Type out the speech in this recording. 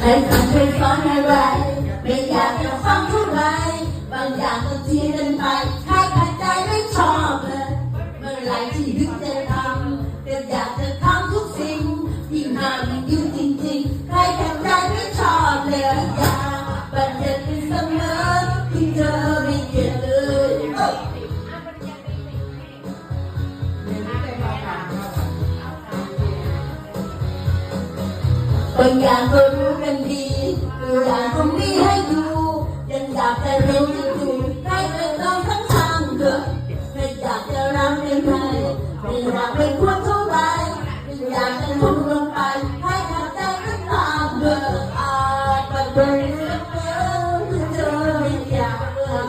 ใครเคยเคยสอนอะไร ไม่อยากจะฟังเท่าไรบางอย่างก็เทียนไปใครขัดใจไม่ชอบเลยเมื่อไรที่ยึดจะทำก็อยากจะทำทุกสิ่งยิ่งห้ามยิ่งยุ่งจริงๆใครขัดใจไม่ชอบเลย บางอย่างก็รู้กันดีตัวอย่างคงไม่ให้ดูยังอยากจะรู้จะดูๆได้เป็นเราทั้งทางเถอะไม่อยากจะรักเป็นใครไม่อยากเป็นคนเท่าไรไม่อยากจะทุ่มลงไปให้ทำใจก็ตามเถอะอาจจะเป็นเรื่องเดิมที่เธอไม่อยากเลิก